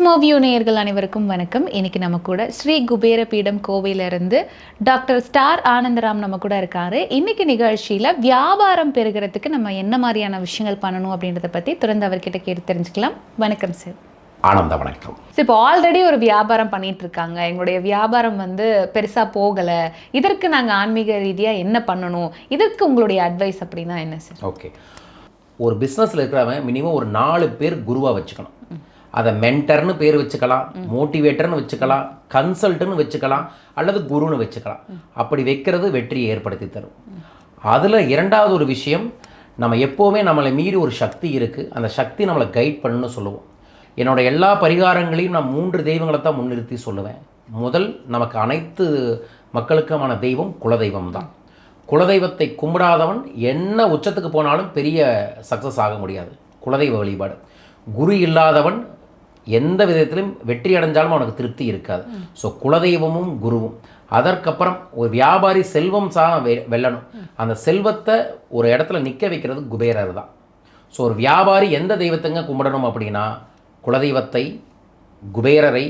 Cosmoview நேயர்கள் அனைவருக்கும் வணக்கம். இன்னைக்கு நம்ம கூட ஸ்ரீ குபேர பீடம் கோவில இருந்து டாக்டர் ஸ்டார் ஆனந்தராம் நம்ம கூட இருக்காரு. இன்னைக்கு நிகழ்ச்சியில வியாபாரம் பெருகிறதுக்கு நம்ம என்ன மாதிரியான விஷயங்கள் பண்ணணும் அப்படின்றத பத்தி தொடர்ந்து அவர்கிட்ட கேட்டு தெரிஞ்சுக்கலாம். வணக்கம் சார் ஆனந்த வணக்கம். இப்போ ஆல்ரெடி ஒரு வியாபாரம் பண்ணிட்டு இருக்காங்க. எங்களுடைய வியாபாரம் வந்து பெருசா போகல. இதற்கு நாங்க ஆன்மீக ரீதியா என்ன பண்ணணும்? இதற்கு உங்களுடைய அட்வைஸ் அப்படின்னா என்ன சார் ஓகே ஒரு பிஸ்னஸில் இருக்கிறவன் மினிமம் ஒரு நாலு பேர் குருவாக வச்சுக்கணும். அதை மென்டர்னு பேர் வச்சுக்கலாம் மோட்டிவேட்டர்னு வச்சுக்கலாம் கன்சல்ட்டுன்னு வச்சுக்கலாம் அல்லது குருன்னு வச்சுக்கலாம். அப்படி வைக்கிறது வெற்றியை ஏற்படுத்தி தரும். அதில் இரண்டாவது ஒரு விஷயம் நம்ம எப்போவுமே நம்மளை மீறி ஒரு சக்தி இருக்குது அந்த சக்தி நம்மளை கைட் பண்ணுன்னு சொல்லுவோம். என்னோட எல்லா பரிகாரங்களையும் நான் மூன்று தெய்வங்களை தான் முன்னிறுத்தி சொல்லுவேன். முதல் நமக்கு அனைத்து மக்களுக்குமான தெய்வம் குலதெய்வம் தான் குலதெய்வத்தை கும்பிடாதவன் என்ன உச்சத்துக்கு போனாலும் பெரிய சக்ஸஸ் ஆக முடியாது. குலதெய்வ வழிபாடு. குரு இல்லாதவன் எந்த விதத்திலும் வெற்றி அடைஞ்சாலும் அவனுக்கு திருப்தி இருக்காது. ஸோ குலதெய்வமும் குருவும். அதற்கப்புறம் ஒரு வியாபாரி செல்வம் சா வெல்லணும் அந்த செல்வத்தை ஒரு இடத்துல நிற்க வைக்கிறது குபேரர் தான். ஸோ ஒரு வியாபாரி எந்த தெய்வத்தைங்க கும்பிடணும் அப்படின்னா குலதெய்வத்தை குபேரரை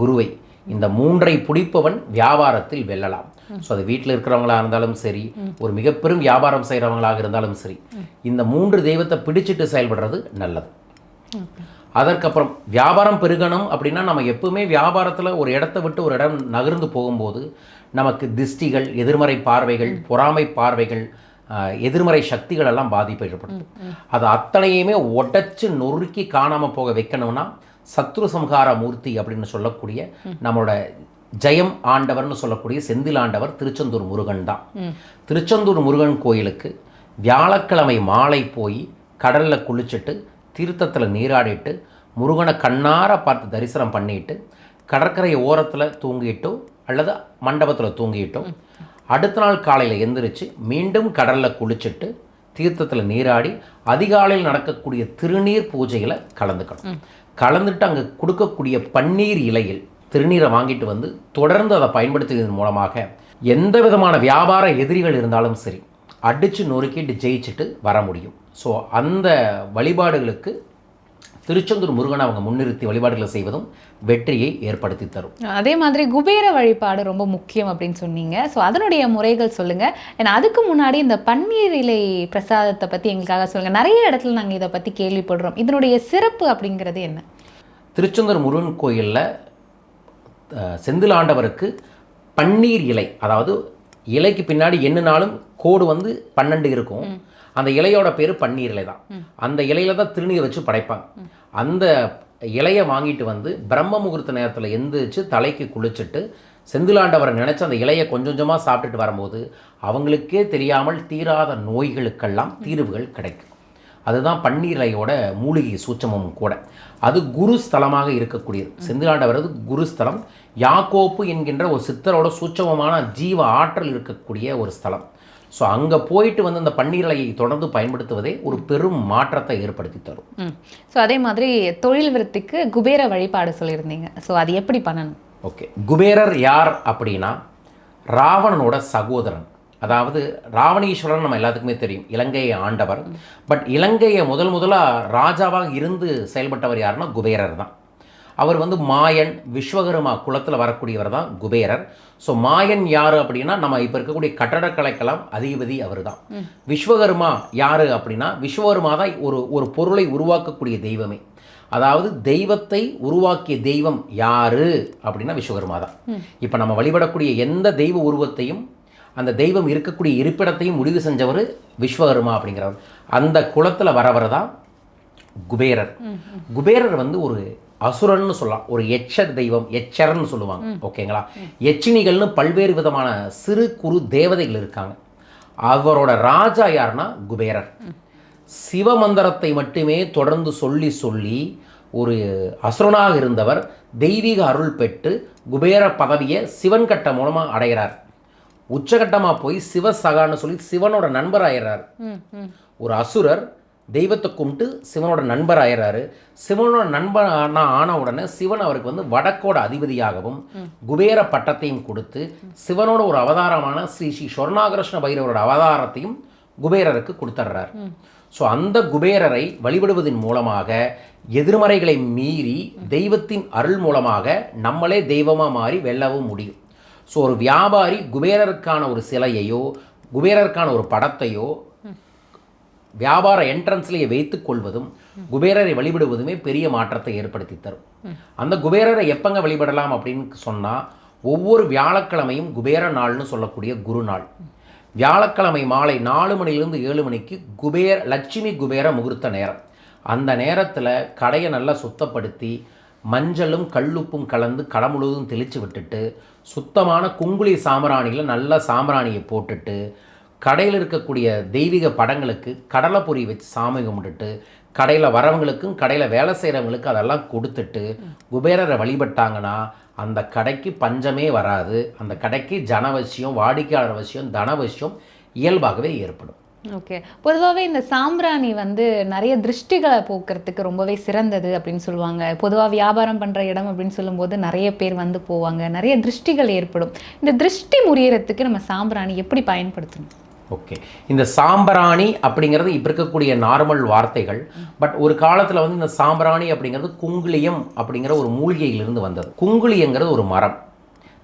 குருவை. இந்த மூன்றை பிடிப்பவன் வியாபாரத்தில் வெல்லலாம். ஸோ அது வீட்டில் இருக்கிறவங்களா இருந்தாலும் சரி ஒரு மிகப்பெரும் வியாபாரம் செய்கிறவங்களாக இருந்தாலும் சரி இந்த மூன்று தெய்வத்தை பிடிச்சிட்டு செயல்படுறது நல்லது. அதற்கப்புறம் வியாபாரம் பெருகணும் அப்படின்னா நம்ம எப்பவுமே வியாபாரத்தில் ஒரு இடத்த விட்டு ஒரு இடம் நகர்ந்து போகும்போது நமக்கு திஷ்டிகள் எதிர்மறை பார்வைகள் பொறாமை பார்வைகள் எதிர்மறை சக்திகள் எல்லாம் பாதிப்பு ஏற்படுத்தும். அது அத்தனையுமே உடைச்சு நொறுக்கி காணாமல் போக வைக்கணும்னா சத்ரு சம்ஹார மூர்த்தி அப்படின்னு சொல்லக்கூடிய நம்மளோட ஜெயம் ஆண்டவர்னு சொல்லக்கூடிய செந்தில் ஆண்டவர் திருச்செந்தூர் முருகன் தான். திருச்செந்தூர் முருகன் கோயிலுக்கு வியாழக்கிழமை மாலை போய் கடலில் குளிச்சுட்டு தீர்த்தத்தில் நீராடிட்டு முருகனை கண்ணார பார்த்து தரிசனம் பண்ணிட்டு கடற்கரை ஓரத்தில் தூங்கிட்டோ அல்லது மண்டபத்தில் தூங்கிட்டோ அடுத்த நாள் காலையில் எந்திரிச்சு மீண்டும் கடலில் குளிச்சுட்டு தீர்த்தத்தில் நீராடி அதிகாலையில் நடக்கக்கூடிய திருநீர் பூஜையில் கலந்துக்கணும். கலந்துட்டு அங்கே கொடுக்கக்கூடிய பன்னீர் இலையில் திருநீரை வாங்கிட்டு வந்து தொடர்ந்து அதை பயன்படுத்துவதன் மூலமாக எந்த விதமான வியாபார எதிரிகள் இருந்தாலும் சரி அடித்து நொறுக்கிட்டு ஜெயிச்சுட்டு வர முடியும். ஸோ அந்த வழிபாடுகளுக்கு திருச்செந்தூர் முருகனை அவங்க முன்னிறுத்தி வழிபாடுகளை செய்வதும் வெற்றியை ஏற்படுத்தி தரும். அதே மாதிரி குபேர வழிபாடு ரொம்ப முக்கியம் அப்படின்னு சொன்னீங்க. ஸோ அதனுடைய முறைகள் சொல்லுங்க. ஏன்னா அதுக்கு முன்னாடி இந்த பன்னீர் இலை பிரசாதத்தை பத்தி எங்களுக்காக சொல்லுங்க. நிறைய இடத்துல நாங்க இதை பத்தி கேள்விப்படுறோம். இதனுடைய சிறப்பு அப்படிங்கிறது என்ன? திருச்செந்தூர் முருகன் கோயிலில் செந்தில் ஆண்டவருக்கு பன்னீர் இலை அதாவது இலைக்கு பின்னாடி எண்ணினாலும் கோடு வந்து பன்னெண்டு இருக்கும். அந்த இலையோட பேர் பன்னீர் இலை தான் அந்த இலையில தான் திருநீர் வச்சு படைப்பாங்க. அந்த இலையை வாங்கிட்டு வந்து பிரம்ம முகூர்த்த நேரத்தில் எந்திரிச்சு தலைக்கு குளிச்சுட்டு செந்திலாண்டவரை நினைச்சு அந்த இலையை கொஞ்சம் கொஞ்சமாக சாப்பிட்டுட்டு வரும்போது அவங்களுக்கே தெரியாமல் தீராத நோய்களுக்கெல்லாம் தீர்வுகள் கிடைக்கும். அதுதான் பன்னீரையோட மூலிகை சூட்சமும் கூட. அது குரு ஸ்தலமாக இருக்கக்கூடியது செந்திலாண்டவரது குருஸ்தலம் யாக்கோப்பு என்கின்ற ஒரு சித்தரோட சூட்சமமான ஜீவ ஆற்றல் இருக்கக்கூடிய ஒரு ஸ்தலம். ஸோ அங்கே போயிட்டு வந்து அந்த பன்னீரலையை தொடர்ந்து பயன்படுத்துவதே ஒரு பெரும் மாற்றத்தை ஏற்படுத்தி தரும். ஸோ அதே மாதிரி தொழில் விருத்திக்கு குபேர வழிபாடு சொல்லியிருந்தீங்க. ஸோ அது எப்படி பண்ணணும்? ஓகே குபேரர் யார் அப்படின்னா ராவணனோட சகோதரன். அதாவது ராவணீஸ்வரன் நம்ம எல்லாத்துக்குமே தெரியும். இலங்கையை ஆண்டவர். பட் இலங்கையை முதல் முதலாக ராஜாவாக இருந்து செயல்பட்டவர் யாருன்னா குபேரர் தான். அவர் வந்து மாயன் விஸ்வகர்மா குலத்தில் வரக்கூடியவர் தான் குபேரர். ஸோ மாயன் யார் அப்படின்னா நம்ம இப்போ இருக்கக்கூடிய கட்டடக்கலைக்கெல்லாம் அதிபதி அவர் தான் விஸ்வகர்மா யார் அப்படின்னா விஸ்வகர்மா தான் ஒரு ஒரு பொருளை உருவாக்கக்கூடிய தெய்வமே. அதாவது தெய்வத்தை உருவாக்கிய தெய்வம் யாரு அப்படின்னா விஸ்வகர்மா தான். இப்போ நம்ம வழிபடக்கூடிய எந்த தெய்வ உருவத்தையும் அந்த தெய்வம் இருக்கக்கூடிய இருப்பிடத்தையும் முடிவு செஞ்சவர் விஸ்வகர்மா அப்படிங்கிறவர். அந்த குலத்தில் வரவர் தான் குபேரர் குபேரர் வந்து ஒரு அசுரன்னு சொல்லலாம். ஒரு எச்சர் தெய்வம் எச்சர்னு சொல்லுவாங்க. ஓகேங்களா? எச்சினிகள்னு பல்வேறு விதமான சிறு குறு தேவதைகள் இருக்காங்க. அவரோட ராஜா யாருன்னா? குபேரர். சிவமந்திரத்தை மட்டுமே தொடர்ந்து சொல்லி சொல்லி ஒரு அசுரனாக இருந்தவர் தெய்வீக அருள் பெற்று குபேர பதவியை சிவன் கட்ட மூலமாக அடைகிறார். உச்சகட்டமாக போய் சிவசகான்னு சொல்லி சிவனோட நண்பர் ம். ஒரு அசுரர் தெய்வத்தை கும்பிட்டு சிவனோட நண்பர் ஆயிடுறாரு சிவனோட நண்பர் ஆனா ஆன உடனே சிவன் அவருக்கு வந்து வடக்கோட அதிபதியாகவும் குபேர பட்டத்தையும் கொடுத்து சிவனோட ஒரு அவதாரமான ஸ்ரீ ஸ்ரீ சொர்ணாகிருஷ்ண பைரவரோட அவதாரத்தையும் குபேரருக்கு கொடுத்துட்றாரு ஸோ அந்த குபேரரை வழிபடுவதன் மூலமாக எதிர்மறைகளை மீறி தெய்வத்தின் அருள் மூலமாக நம்மளே தெய்வமாக மாறி வெல்லவும் முடியும். ஸோ ஒரு வியாபாரி குபேரருக்கான ஒரு சிலையையோ குபேரருக்கான ஒரு படத்தையோ வியாபார என்ட்ரன்ஸ்லேயே வைத்துக் கொள்வதும் குபேரரை வழிபடுவதுமே பெரிய மாற்றத்தை ஏற்படுத்தி தரும். அந்த குபேரரை எப்பங்க வழிபடலாம் அப்படின்னு சொன்னால் ஒவ்வொரு வியாழக்கிழமையும் குபேர நாள்னு சொல்லக்கூடிய குரு நாள். வியாழக்கிழமை மாலை நாலு மணிலிருந்து ஏழு மணிக்கு குபேர லட்சுமி குபேர முகூர்த்த நேரம். அந்த நேரத்தில் கடையை நல்லா சுத்தப்படுத்தி மஞ்சளும் கல்லுப்பும் கலந்து கடை முழுவதும் தெளித்து விட்டுட்டு சுத்தமான குங்குளி சாம்பிராணியில் நல்ல சாம்பிராணியை போட்டுட்டு கடையில் இருக்கக்கூடிய தெய்வீக படங்களுக்கு கடலை பொறி வச்சு சாமி கும்பிட்டுட்டு கடையில் வரவங்களுக்கும் கடையில் வேலை செய்கிறவங்களுக்கு அதெல்லாம் கொடுத்துட்டு குபேரரை வழிபட்டாங்கன்னா அந்த கடைக்கு பஞ்சமே வராது. அந்த கடைக்கு ஜனவசியம் வாடிக்கையாளர் வசியம் தனவசியம் இயல்பாகவே ஏற்படும். ஓகே. பொதுவாகவே இந்த சாம்பிராணி வந்து நிறைய திருஷ்டிகளை போக்குறதுக்கு ரொம்பவே சிறந்தது அப்படின்னு சொல்லுவாங்க. பொதுவாக வியாபாரம் பண்ணுற இடம் அப்படின்னு சொல்லும்போது நிறைய பேர் வந்து போவாங்க. நிறைய திருஷ்டிகள் ஏற்படும். இந்த திருஷ்டி முறியறதுக்கு நம்ம சாம்பிராணி எப்படி பயன்படுத்தணும்? ஓகே இந்த சாம்பராணி அப்படிங்கிறது இப்போ இருக்கக்கூடிய நார்மல் வார்த்தைகள். பட் ஒரு காலத்தில் வந்து இந்த சாம்பராணி அப்படிங்கிறது குங்குளியம் அப்படிங்கிற ஒரு மூலிகையிலிருந்து வந்தது. குங்குளியங்கிறது ஒரு மரம்.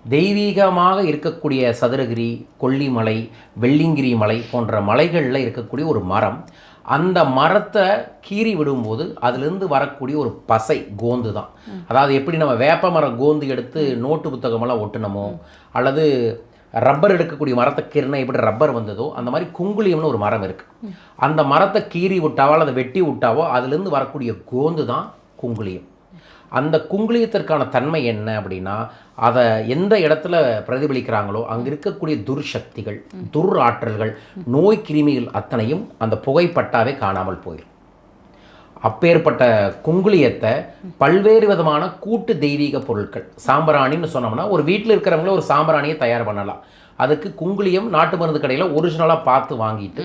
தெய்வீகமாக இருக்கக்கூடிய சதுரகிரி கொல்லிமலை வெள்ளிங்கிரி மலை போன்ற மலைகளில் இருக்கக்கூடிய ஒரு மரம். அந்த மரத்தை கீறி விடும்போது அதுலேருந்து வரக்கூடிய ஒரு பசை கோந்து தான். அதாவது எப்படி நம்ம வேப்ப மரம் கோந்து எடுத்து நோட்டு புத்தகமெல்லாம் ஒட்டினமோ அல்லது ரப்பர் எடுக்கக்கூடிய மரத்தை கீறினா எப்படி ரப்பர் வந்ததோ அந்த மாதிரி குங்குளியம்னு ஒரு மரம் இருக்குது அந்த மரத்தை கீறி விட்டாவோ அல்லது வெட்டி விட்டாவோ அதுலேருந்து வரக்கூடிய கோந்து தான் குங்குளியம் அந்த குங்குளியத்திற்கான தன்மை என்ன அப்படின்னா அதை எந்த இடத்துல பிரதிபலிக்கிறாங்களோ அங்கே இருக்கக்கூடிய துர்சக்திகள் துர் ஆற்றல்கள் நோய் கிருமிகள் அத்தனையும் அந்த புகைப்பட்டாவே காணாமல் போயிடும் அப்பேற்பட்ட குங்குளியத்தை பல்வேறு விதமான கூட்டு தெய்வீக பொருட்கள் சாம்பிராணின்னு சொன்னோம்னா ஒரு வீட்டில் இருக்கிறவங்கள ஒரு சாம்பிராணியை தயார் பண்ணலாம். அதுக்கு குங்குளியம் நாட்டு மருந்து கடையில் ஒரிஜினலாக பார்த்து வாங்கிட்டு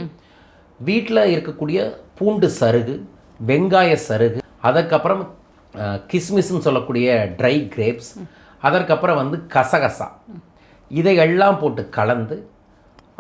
வீட்டில் இருக்கக்கூடிய பூண்டு சருகு வெங்காய சருகு அதுக்கப்புறம் அஹ், கிஸ்மிஸ்ன்னு சொல்லக்கூடிய ட்ரை கிரேப்ஸ் அதற்கப்புறம் வந்து கசகசா. இதையெல்லாம் போட்டு கலந்து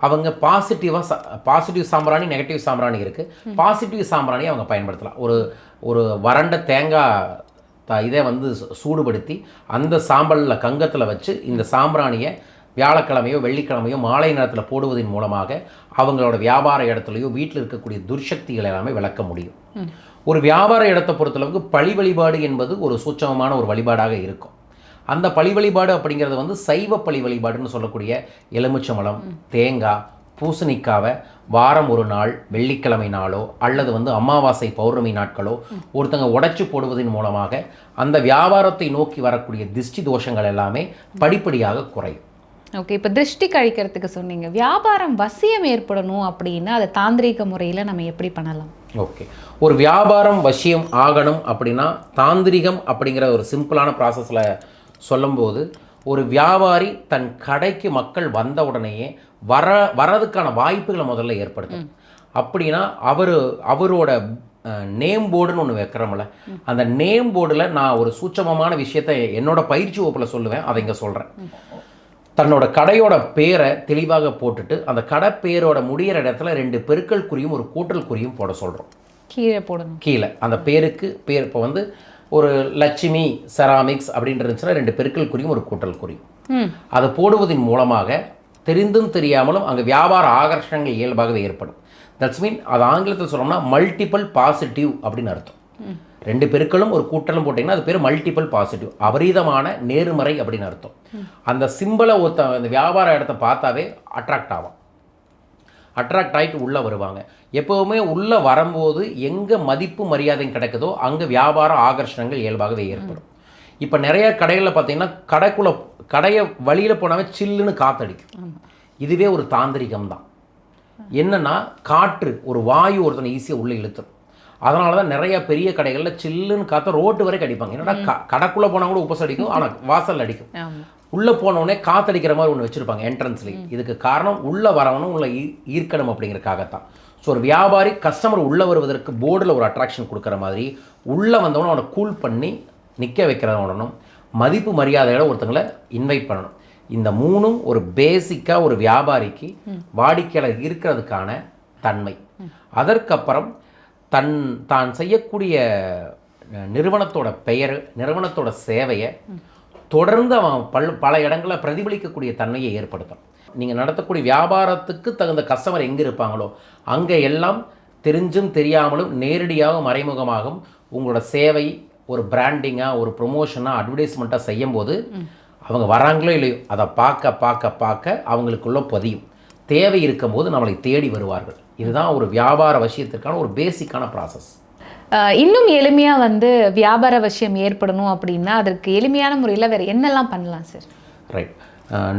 அவங்க பாசிட்டிவாக பாசிட்டிவ் சாம்பிராணி நெகட்டிவ் சாம்பிராணி இருக்குது பாசிட்டிவ் சாம்பிராணி அவங்க பயன்படுத்தலாம். ஒரு ஒரு வறண்ட தேங்காய் த- இதை வந்து சூடுபடுத்தி அந்த சாம்பலில் கங்கத்தில் வச்சு இந்த சாம்பிராணியை வியாழக்கிழமையோ வெள்ளிக்கிழமையோ மாலை நேரத்தில் போடுவதன் மூலமாக அவங்களோட வியாபார இடத்துலையோ வீட்டில் இருக்கக்கூடிய துர்சக்திகள் எல்லாமே விளக்க முடியும். ஒரு வியாபார இடத்தை பொறுத்தளவுக்கு பழி வழிபாடு என்பது ஒரு சூட்சமமான ஒரு வழிபாடாக இருக்கும். அந்த பழி வழிபாடு அப்படிங்கிறது வந்து சைவ பழி வழிபாடுன்னு சொல்லக்கூடிய எலுமிச்சம்பழம் தேங்காய் பூசணிக்காவை வாரம் ஒரு நாள் வெள்ளிக்கிழமை நாளோ அல்லது வந்து அமாவாசை பௌர்ணமி நாட்களோ ஒருத்தங்க உடைச்சு போடுவதன் மூலமாக அந்த வியாபாரத்தை நோக்கி வரக்கூடிய திஷ்டி தோஷங்கள் எல்லாமே படிப்படியாக குறையும். ஓகே இப்போ திருஷ்டி கழிக்கிறதுக்கு சொன்னீங்க. வியாபாரம் வசியம் ஏற்படணும் அப்படின்னா அதை தாந்திரீக முறையில் நம்ம எப்படி பண்ணலாம்? ஓகே. ஒரு வியாபாரம் வசியம் ஆகணும் அப்படின்னா தாந்திரிகம் அப்படிங்கிற ஒரு சிம்பிளான ப்ராசஸில் சொல்லும்போது ஒரு வியாபாரி தன் கடைக்கு மக்கள் வந்த உடனேயே வர வரதுக்கான வாய்ப்புகளை முதல்ல ஏற்படுத்தும். அப்படின்னா அவர் அவரோட நேம் போர்டுன்னு ஒன்று வைக்கிறோம்ல அந்த நேம் போர்டில் நான் ஒரு சூட்சமமான விஷயத்தை என்னோட பயிற்சி வகுப்பில் சொல்லுவேன் அதை இங்கே சொல்கிறேன் தன்னோட கடையோட பேரை தெளிவாக போட்டுட்டு அந்த கடை பேரோட முடியிற இடத்துல ரெண்டு பெருக்கல் குறியும் ஒரு கூட்டல் குறியும் போட சொல்கிறோம் கீழே போடணும். கீழே. அந்த பேருக்கு பேர் இப்போ வந்து ஒரு லட்சுமி செராமிக்ஸ் அப்படின்னு இருந்துச்சுன்னா ரெண்டு பெருக்கல் குறியும் ஒரு கூட்டல் குறியும். அதை போடுவதன் மூலமாக தெரிந்தும் தெரியாமலும் அங்கே வியாபார ஆகர்ஷணங்கள் இயல்பாகவே ஏற்படும். தட்ஸ் மீன் அது ஆங்கிலத்தில் சொல்லணும்னா மல்டிபிள் பாசிட்டிவ் அப்படின்னு அர்த்தம். ரெண்டு பெருக்களும் ஒரு கூட்டலும் போட்டிங்கன்னா அது பேர் மல்டிபிள் பாசிட்டிவ் அபரீதமான நேர்மறை அப்படின்னு அர்த்தம். அந்த சிம்பிளை ஒருத்த அந்த வியாபார இடத்த பார்த்தாவே அட்ராக்ட் ஆகும் அட்ராக்ட் ஆகிட்டு உள்ளே வருவாங்க. எப்போவுமே உள்ளே வரும்போது எங்கே மதிப்பு மரியாதையும் கிடைக்குதோ அங்கே வியாபார ஆகர்ஷணங்கள் இயல்பாகவே ஏற்படும். இப்போ நிறைய கடைகளில் பார்த்தீங்கன்னா கடைக்குள்ளே கடையை வழியில் போனாவே சில்லுன்னு காத்தடிக்கும். இதுவே ஒரு தாந்திரிகம் தான் என்னன்னா காற்று ஒரு வாயு ஒருத்தனை ஈஸியாக உள்ளே இழுத்துரும். அதனால தான் நிறைய பெரிய கடைகளில் சில்லுன்னு காற்ற ரோட்டு வரைக்கும் அடிப்பாங்க என்னடா க கடைக்குள்ளே போனால் கூட உப்பஸ் அடிக்கும் ஆனால் வாசல் அடிக்கும் உள்ளே போனவுடனே காத்தடிக்கிற மாதிரி ஒன்று வச்சுருப்பாங்க என்ட்ரன்ஸ்லேயே இதுக்கு காரணம் உள்ளே வரவனும் உள்ள ஈர்க்கணும் அப்படிங்கிறக்காகத்தான் ஸோ ஒரு வியாபாரி கஸ்டமர் உள்ளே வருவதற்கு போர்டில் ஒரு அட்ராக்ஷன் கொடுக்குற மாதிரி உள்ளே வந்தவன அவனை கூல் பண்ணி நிற்க வைக்கிறவனும் மதிப்பு மரியாதையோட ஒருத்தங்களை இன்வைட் பண்ணணும். இந்த மூணும் ஒரு பேசிக்காக ஒரு வியாபாரிக்கு வாடிக்கையாளர் இருக்கிறதுக்கான தன்மை. அதற்கப்புறம் தன் தான் செய்யக்கூடிய நிறுவனத்தோட பெயர் நிறுவனத்தோட சேவையை தொடர்ந்து அவன் பல் பல இடங்களில் பிரதிபலிக்கக்கூடிய தன்மையை ஏற்படுத்தும் நீங்கள் நடத்தக்கூடிய வியாபாரத்துக்கு தகுந்த கஸ்டமர் எங்கே இருப்பாங்களோ அங்கே எல்லாம் தெரிஞ்சும் தெரியாமலும் நேரடியாகவும் மறைமுகமாகவும் உங்களோட சேவை ஒரு பிராண்டிங்காக ஒரு ப்ரொமோஷனாக அட்வர்டைஸ்மெண்ட்டாக செய்யும்போது அவங்க வராங்களோ இல்லையோ அதை பார்க்க பார்க்க பார்க்க அவங்களுக்குள்ள பதியும். தேவை இருக்கும்போது நம்மளை தேடி வருவார்கள். இதுதான் ஒரு வியாபார விஷயத்திற்கான ஒரு பேசிக்கான ப்ராசஸ் இன்னும் எளிமையா வந்து வியாபார விஷயம் ஏற்படணும் அப்படின்னா அதற்கு எளிமையான முறையில வேற என்னெல்லாம் பண்ணலாம் சார் ரைட்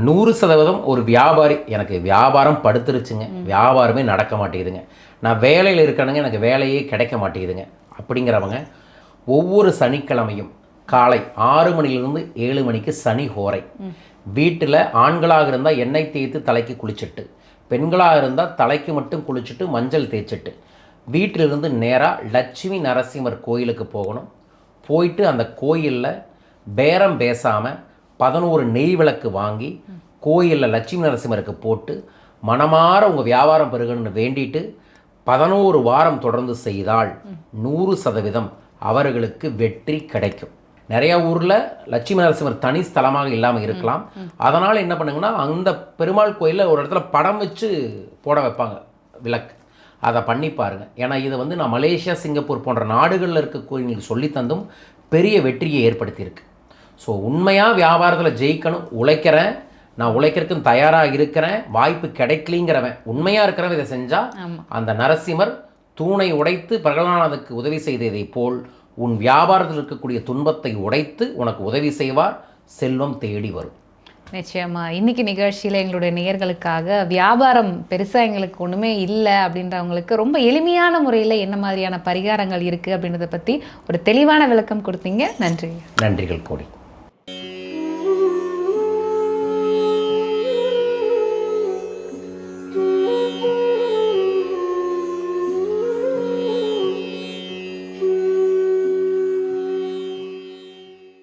நூறு சதவீதம் ஒரு வியாபாரி எனக்கு வியாபாரம் படுத்துருச்சுங்க. வியாபாரமே நடக்க மாட்டேங்குதுங்க. நான் வேலையில் இருக்கணுங்க எனக்கு வேலையே கிடைக்க மாட்டேங்குதுங்க. அப்படிங்கிறவங்க ஒவ்வொரு சனிக்கிழமையும் காலை ஆறு மணிலிருந்து ஏழு மணிக்கு சனி ஹோரை. வீட்டில் ஆண்களாக இருந்தால் எண்ணெய் தேய்த்து தலைக்கு குளிச்சுட்டு பெண்களாக இருந்தால் தலைக்கு மட்டும் குளிச்சுட்டு மஞ்சள் தேய்ச்சிட்டு வீட்டிலிருந்து நேராக லட்சுமி நரசிம்மர் கோயிலுக்கு போகணும். போயிட்டு அந்த கோயிலில் பேரம் பேசாமல் பதினோரு நெய் விளக்கு வாங்கி கோயிலில் லட்சுமி நரசிம்மருக்கு போட்டு மனமார உங்கள் வியாபாரம் பெருகணும்னு வேண்டிட்டு பதினோரு வாரம் தொடர்ந்து செய்தால் நூறு சதவீதம் அவர்களுக்கு வெற்றி கிடைக்கும். நிறைய ஊரில் லட்சுமி நரசிம்மர் தனி ஸ்தலமாக இல்லாமல் இருக்கலாம். அதனால் என்ன பண்ணுங்கன்னா அந்த பெருமாள் கோயிலில் ஒரு இடத்துல படம் வச்சு போட வைப்பாங்க விளக்கு. அதை பண்ணி பாருங்க. ஏன்னா இது வந்து நான் மலேசியா சிங்கப்பூர் போன்ற நாடுகளில் இருக்க கோயில்களுக்கு சொல்லி தந்தும் பெரிய வெற்றியை ஏற்படுத்தியிருக்கு. ஸோ உண்மையாக வியாபாரத்தில் ஜெயிக்கணும் உழைக்கிறேன் நான் உழைக்கிறதுக்கு தயாராக இருக்கிறேன் வாய்ப்பு கிடைக்கலிங்கிறவன் உண்மையாக இருக்கிறவன் இதை செஞ்சால் அந்த நரசிம்மர் தூணை உடைத்து பிரகலானதுக்கு உதவி செய்ததைப் போல் உன் வியாபாரத்தில் இருக்கக்கூடிய துன்பத்தை உடைத்து உனக்கு உதவி செய்வார் செல்வம் தேடி வரும். நிச்சயமா. இன்னைக்கு நிகழ்ச்சியில் எங்களுடைய நேயர்களுக்காக வியாபாரம் பெருசாக எங்களுக்கு ஒன்றுமே இல்லை அப்படின்றவங்களுக்கு ரொம்ப எளிமையான முறையில் என்ன மாதிரியான பரிகாரங்கள் இருக்குது அப்படின்றத பற்றி ஒரு தெளிவான விளக்கம் கொடுத்தீங்க. நன்றி நன்றிகள் கோடி.